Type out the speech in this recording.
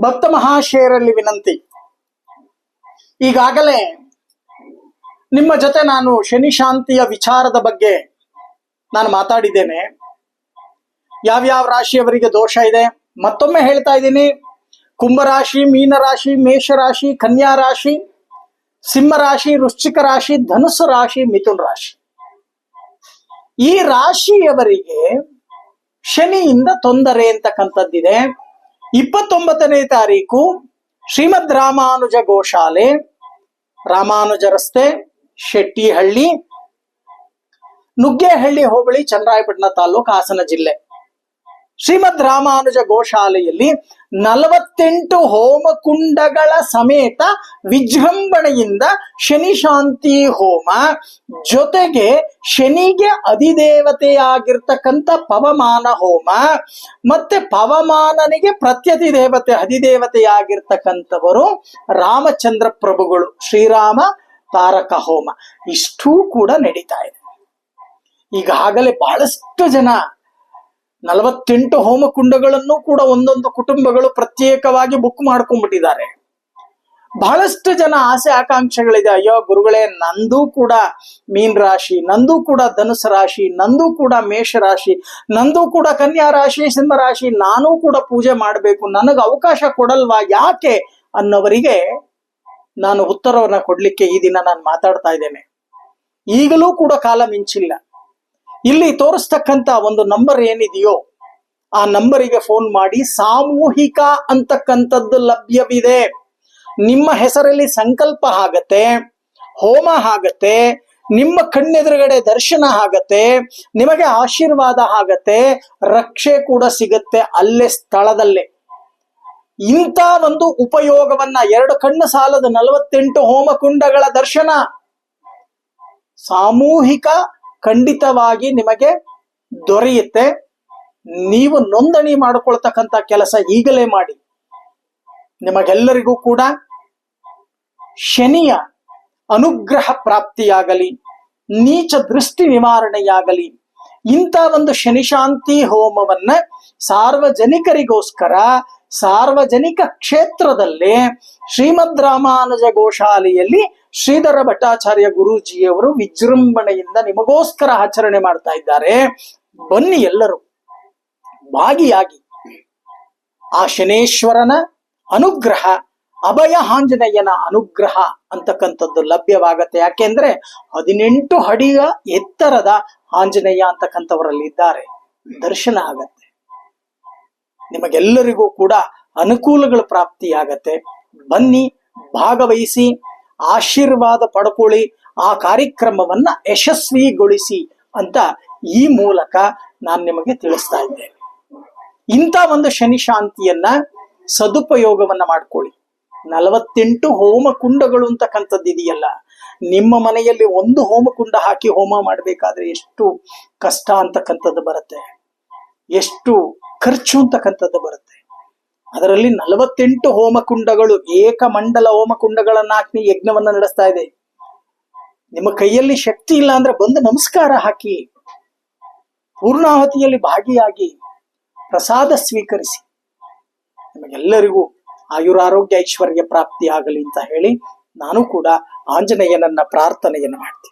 ಭಕ್ತ ಮಹಾಶಯರಲ್ಲಿ ವಿನಂತಿ. ಈಗಾಗಲೇ ನಿಮ್ಮ ಜೊತೆ ನಾನು ಶನಿ ಶಾಂತಿಯ ವಿಚಾರದ ಬಗ್ಗೆ ನಾನು ಮಾತಾಡಿದ್ದೇನೆ. ಯಾವ್ಯಾವ ರಾಶಿಯವರಿಗೆ ದೋಷ ಇದೆ ಮತ್ತೊಮ್ಮೆ ಹೇಳ್ತಾ ಇದ್ದೀನಿ. ಕುಂಭರಾಶಿ ಮೀನರಾಶಿ ಮೇಷರಾಶಿ ಕನ್ಯಾ ರಾಶಿ, ಸಿಂಹ ರಾಶಿ, ವೃಶ್ಚಿಕ ರಾಶಿ ಧನುಸು ರಾಶಿ, ಮಿಥುನ್ ರಾಶಿ. ಈ ರಾಶಿಯವರಿಗೆ ಶನಿಯಿಂದ ತೊಂದರೆ ಅಂತಕ್ಕಂಥದ್ದಿದೆ. ಇಪ್ಪತ್ತೊಂಬತ್ತನೇ ತಾರೀಕು ಶ್ರೀಮದ್ ರಾಮಾನುಜ ಗೋಶಾಲೆ ರಾಮಾನುಜ ರಸ್ತೆ ಶೆಟ್ಟಿಹಳ್ಳಿ ನುಗ್ಗೇಹಳ್ಳಿ ಹೋಬಳಿ ಚನ್ನರಾಯಪಟ್ಟಣ ತಾಲೂಕು ಹಾಸನ ಜಿಲ್ಲೆ. ಶ್ರೀಮದ್ ರಾಮಾನುಜ ಗೋಶಾಲೆಯಲ್ಲಿ ನಲವತ್ತೆಂಟು ಹೋಮಕುಂಡಗಳ ಸಮೇತ ವಿಜೃಂಭಣೆಯಿಂದ ಶನಿ ಶಾಂತಿ ಹೋಮ ಜೊತೆಗೆ ಶನಿಗೆ ಅಧಿದೇವತೆಯಾಗಿರ್ತಕ್ಕಂಥ ಪವಮಾನ ಹೋಮ, ಮತ್ತೆ ಪವಮಾನನಿಗೆ ಪ್ರತ್ಯತಿ ದೇವತೆ, ಅಧಿದೇವತೆಯಾಗಿರ್ತಕ್ಕಂಥವರು ರಾಮಚಂದ್ರ ಪ್ರಭುಗಳು, ಶ್ರೀರಾಮ ತಾರಕ ಹೋಮ. ಇಷ್ಟೂ ಕೂಡ ನಡೀತಾ ಇದೆ. ಈಗಾಗಲೇ ಬಹಳಷ್ಟು ಜನ ನಲವತ್ತೆಂಟು ಹೋಮಕುಂಡಗಳನ್ನು ಕೂಡ ಒಂದೊಂದು ಕುಟುಂಬಗಳು ಪ್ರತ್ಯೇಕವಾಗಿ ಬುಕ್ ಮಾಡ್ಕೊಂಡ್ಬಿಟ್ಟಿದ್ದಾರೆ. ಬಹಳಷ್ಟು ಜನ ಆಸೆ ಆಕಾಂಕ್ಷೆಗಳಿದೆ. ಅಯ್ಯೋ, ಗುರುಗಳೇ, ನಂದು ಕೂಡ ಮೀನ್ ರಾಶಿ, ನಂದು ಕೂಡ ಧನುಸ ರಾಶಿ, ನಂದು ಕೂಡ ಮೇಷ ರಾಶಿ, ನಂದು ಕೂಡ ಕನ್ಯಾ ರಾಶಿ, ಸಿಂಹ ರಾಶಿ, ನಾನು ಕೂಡ ಪೂಜೆ ಮಾಡಬೇಕು. ನನಗೆ ಅವಕಾಶ ಕೊಡಲ್ವಾ, ಯಾಕೆ ಅನ್ನೋವರಿಗೆ ನಾನು ಉತ್ತರವನ್ನ ಕೊಡ್ಲಿಕ್ಕೆ ಈ ದಿನ ನಾನು ಮಾತಾಡ್ತಾ ಇದ್ದೇನೆ. ಈಗಲೂ ಕೂಡ ಕಾಲ ಮಿಂಚಿಲ್ಲ. ಇಲ್ಲಿ ತೋರಿಸ್ತಕ್ಕಂಥ ಒಂದು ನಂಬರ್ ಏನಿದೆಯೋ, ಆ ನಂಬರಿಗೆ ಫೋನ್ ಮಾಡಿ, ಸಾಮೂಹಿಕ ಅಂತಕ್ಕಂಥದ್ದು ಲಭ್ಯವಿದೆ. ನಿಮ್ಮ ಹೆಸರಲ್ಲಿ ಸಂಕಲ್ಪ ಆಗತ್ತೆ, ಹೋಮ ಆಗತ್ತೆ, ನಿಮ್ಮ ಕಣ್ಣೆದುರುಗಡೆ ದರ್ಶನ ಆಗತ್ತೆ, ನಿಮಗೆ ಆಶೀರ್ವಾದ ಆಗತ್ತೆ, ರಕ್ಷೆ ಕೂಡ ಸಿಗತ್ತೆ ಅಲ್ಲೇ ಸ್ಥಳದಲ್ಲೇ. ಇಂಥ ಒಂದು ಉಪಯೋಗವನ್ನ ಎರಡು ಕಣ್ಣು ಸಾಲದ ನಲವತ್ತೆಂಟು ಹೋಮಕುಂಡಗಳ ದರ್ಶನ. ಸಾಮೂಹಿಕ ಖಂಡಿತವಾಗಿ ನಿಮಗೆ ದೊರೆಯುತ್ತೆ. ನೀವು ನೋಂದಣಿ ಮಾಡಿಕೊಳ್ತಕ್ಕಂಥ ಕೆಲಸ ಈಗಲೇ ಮಾಡಿ. ನಿಮಗೆಲ್ಲರಿಗೂ ಕೂಡ ಶನಿಯ ಅನುಗ್ರಹ ಪ್ರಾಪ್ತಿಯಾಗಲಿ, ನೀಚ ದೃಷ್ಟಿ ನಿವಾರಣೆಯಾಗಲಿ, ಇಂಥ ಒಂದು ಶನಿಶಾಂತಿ ಹೋಮವನ್ನ ಸಾರ್ವಜನಿಕರಿಗೋಸ್ಕರ, ಸಾರ್ವಜನಿಕ ಕ್ಷೇತ್ರದಲ್ಲಿ ಶ್ರೀಮದ್ ರಾಮಾನುಜ ಗೋಶಾಲೆಯಲ್ಲಿ ಶ್ರೀಧರ ಭಟ್ಟಾಚಾರ್ಯ ಗುರೂಜಿಯವರು ವಿಜೃಂಭಣೆಯಿಂದ ನಿಮಗೋಸ್ಕರ ಆಚರಣೆ ಮಾಡ್ತಾ ಇದ್ದಾರೆ. ಬನ್ನಿ ಎಲ್ಲರೂ. ಭಾಗಿಯಾಗಿ. ಆ ಶನೇಶ್ವರನ ಅನುಗ್ರಹ ಅಭಯ ಆಂಜನೇಯನ ಅನುಗ್ರಹ ಅಂತಕ್ಕಂಥದ್ದು ಲಭ್ಯವಾಗತ್ತೆ. ಯಾಕೆಂದ್ರೆ ಹದಿನೆಂಟು ಅಡಿಯ ಎತ್ತರದ ಆಂಜನೇಯ ಅಂತಕ್ಕಂಥವರಲ್ಲಿ ಇದ್ದಾರೆ. ದರ್ಶನ ಆಗತ್ತೆ. ನಿಮಗೆಲ್ಲರಿಗೂ ಕೂಡ ಅನುಕೂಲಗಳು ಪ್ರಾಪ್ತಿಯಾಗತ್ತೆ. ಬನ್ನಿ, ಭಾಗವಹಿಸಿ ಆಶೀರ್ವಾದ ಪಡ್ಕೊಳ್ಳಿ, ಆ ಕಾರ್ಯಕ್ರಮವನ್ನ ಯಶಸ್ವಿಗೊಳಿಸಿ ಅಂತ ಈ ಮೂಲಕ ನಾನು ನಿಮಗೆ ತಿಳಿಸ್ತಾ ಇದ್ದೇನೆ. ಇಂಥ ಒಂದು ಶನಿ ಶಾಂತಿಯನ್ನ ಸದುಪಯೋಗವನ್ನ ಮಾಡ್ಕೊಳ್ಳಿ. ನಲವತ್ತೆಂಟು ಹೋಮಕುಂಡಗಳು ಅಂತಕ್ಕಂಥದ್ದು ಇದೆಯಲ್ಲ, ನಿಮ್ಮ ಮನೆಯಲ್ಲಿ ಒಂದು ಹೋಮಕುಂಡ ಹಾಕಿ ಹೋಮ ಮಾಡಬೇಕಾದ್ರೆ ಎಷ್ಟು ಕಷ್ಟ ಅಂತಕ್ಕಂಥದ್ದು ಬರುತ್ತೆ. ಎಷ್ಟು ಖರ್ಚು ಅಂತಕ್ಕಂಥದ್ದು ಬರುತ್ತೆ. ಅದರಲ್ಲಿ ನಲವತ್ತೆಂಟು ಹೋಮಕುಂಡಗಳು, ಏಕಮಂಡಲ ಹೋಮಕುಂಡಗಳನ್ನ ಹಾಕಿ ಯಜ್ಞವನ್ನ ನಡೆಸ್ತಾ ಇದೆ. ನಿಮ್ಮ ಕೈಯಲ್ಲಿ ಶಕ್ತಿ ಇಲ್ಲ ಅಂದ್ರೆ ಬಂದು ನಮಸ್ಕಾರ ಹಾಕಿ, ಪೂರ್ಣಾಹುತಿಯಲ್ಲಿ ಭಾಗಿಯಾಗಿ ಪ್ರಸಾದ ಸ್ವೀಕರಿಸಿ. ನಿಮಗೆಲ್ಲರಿಗೂ ಆಯುರಾರೋಗ್ಯ ಐಶ್ವರ್ಯ ಪ್ರಾಪ್ತಿ ಆಗಲಿ ಅಂತ ಹೇಳಿ ನಾನು ಕೂಡ ಆಂಜನೇಯನನ್ನ ಪ್ರಾರ್ಥನೆಯನ್ನು ಮಾಡ್ತೀನಿ.